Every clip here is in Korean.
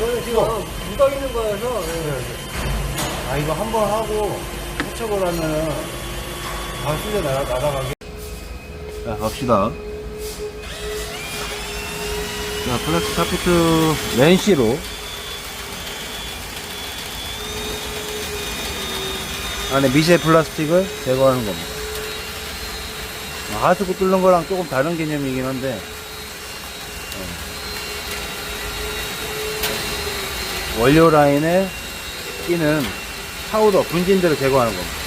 이거는 지금 묻어 있는 거여서 예. 아 이거 한 번 하고 세척을 하면은 다 쓸려 날아, 날아가게. 자 갑시다. 자 플라스틱 카페트 렌시로. 안에 미세 플라스틱을 제거하는 겁니다. 아, 하수구 뚫는 거랑 조금 다른 개념이긴 한데. 어. 원료 라인에 끼는 파우더, 분진들을 제거하는 겁니다.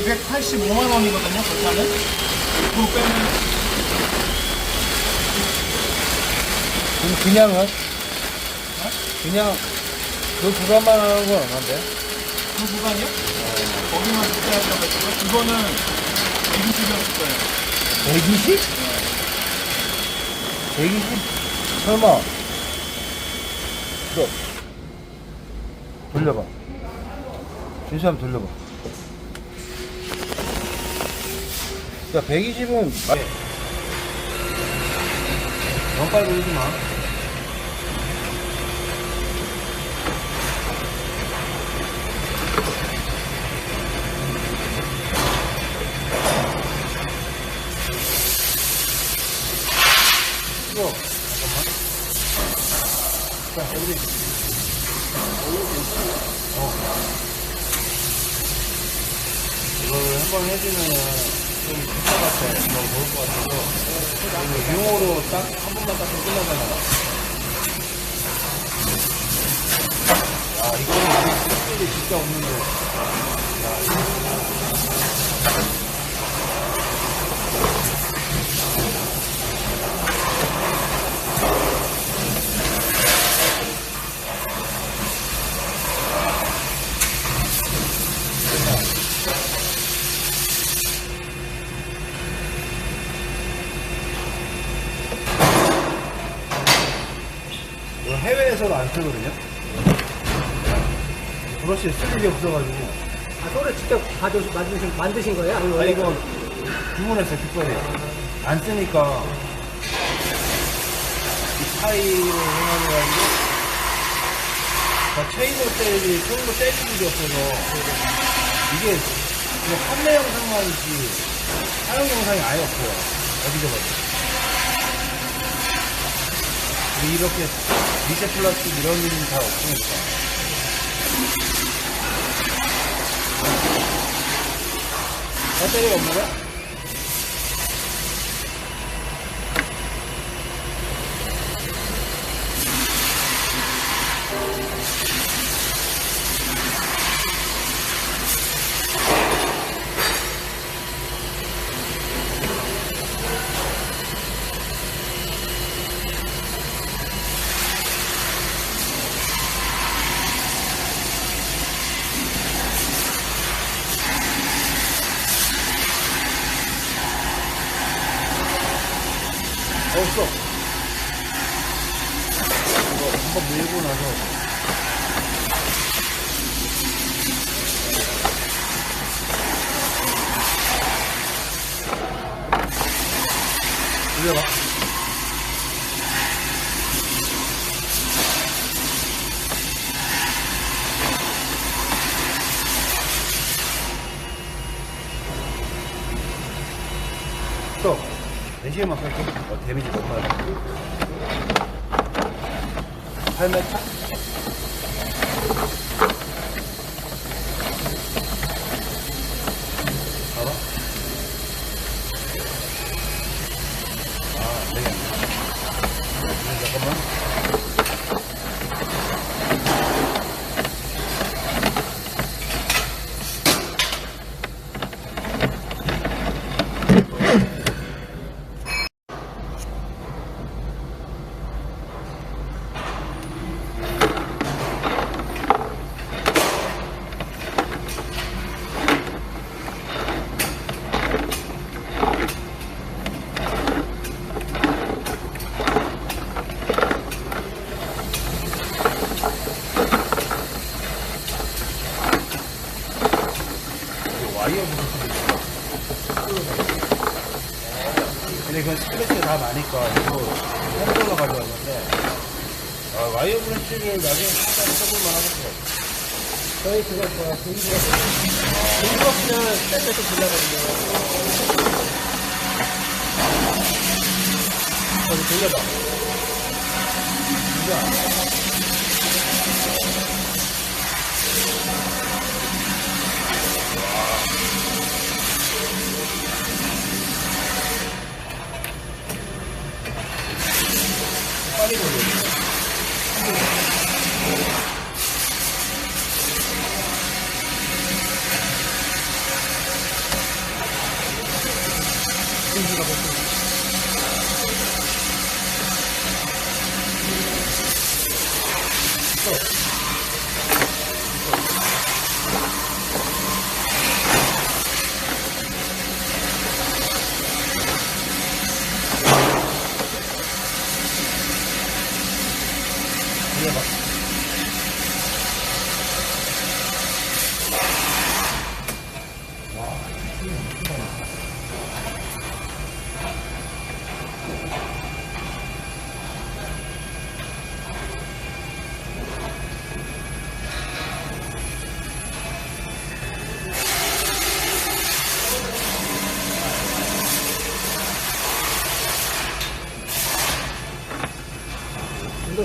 이 285만 원이거든요. 빼면 그럼 그냥은? 그냥 그 구간만 하는 건 얼마인데? 그 구간이요? 거기만 그렇게 하려고 했지만 이거는 120이었을 거예요. 120? 120? 설마. 이거. 돌려봐. 준수 한번 돌려봐. 야, 120은. 너무 빨리 돌리지 마. 이거, 잠깐만. 자, 여기. 어. 이거를 한번 해주면은 좀 같아. 너무 좋을 것 같아서. 이거 비용으로 딱 한 번만 닦으면 끝나잖아. 야, 이거는 스킬이 진짜 없는데. 이거 해외에서도 안 쓰거든요. 브러쉬 쓸 일이 없어가지고. 아, 소를 직접 가져오시, 만드신, 만드신 거예요? 아니면 아, 원래 이거 주문했어요, 특별히. 안 쓰니까 이 차이를 생각해가지고 다 체인으로 떼지, 손으로 떼는 일이 없어서 이게 그냥 판매 영상만 있지 사용 영상이 아예 없어요. 어디서 봐도. 근데 이렇게 미세 플라스틱 이런 일은 잘 없으니까. 배터리가 없는 거야? 없어. 이거 한번 밀고 나서. 돌려봐. 또. 4시에만 갈게. 어, 데미지 너무 많아. 8m? 봐봐. 아, 안 되겠네. 잠깐만. 스트레스 다 나니까 이거 햄버거 가져왔는데 아, 와이어 브러쉬를 나중에 잠깐 써볼만 하겠어요. 저희 그거 뭐야 공기가 공기가 없으면 때때때 돌려거든요. 저기 돌려봐. 진짜 돌려봐. 이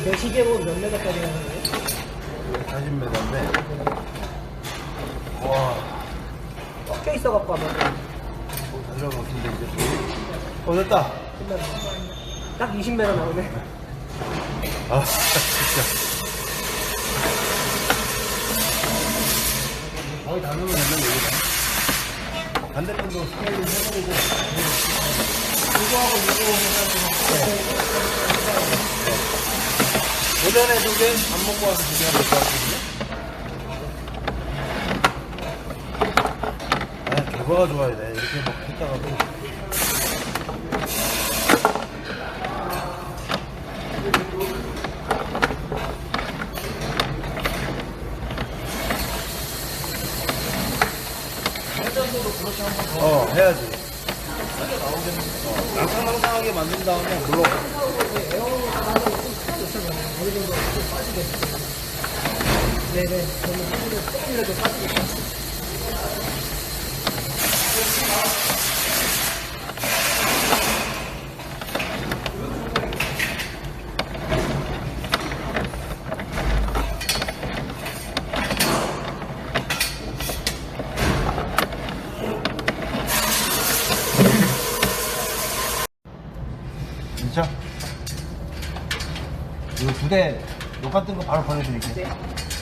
내 시계 보면 몇 메가까지 가는 거예요? 40m인데. 와, 꺾여 있어갖고 아마 달려가 근데 이제. 어, 됐다. 딱 20m 나오네. 아, 진짜. 거의 다 넣으면 되는 얘기다. 반대편도 스케일을 해보고. 이거하고 이거 해가지고. 오전에 두 개, 밥 먹고 와서 두 개 하면 될것 같거든요. 아, 결과가 좋아야 돼. 이렇게 막 했다가도. 어, 해야지. 어, 낭상낭상하게 만든 다음에 물러. 네네. 저는 조금이라도 빠지겠 대, 똑같은 거 바로 보내드릴게요. 네.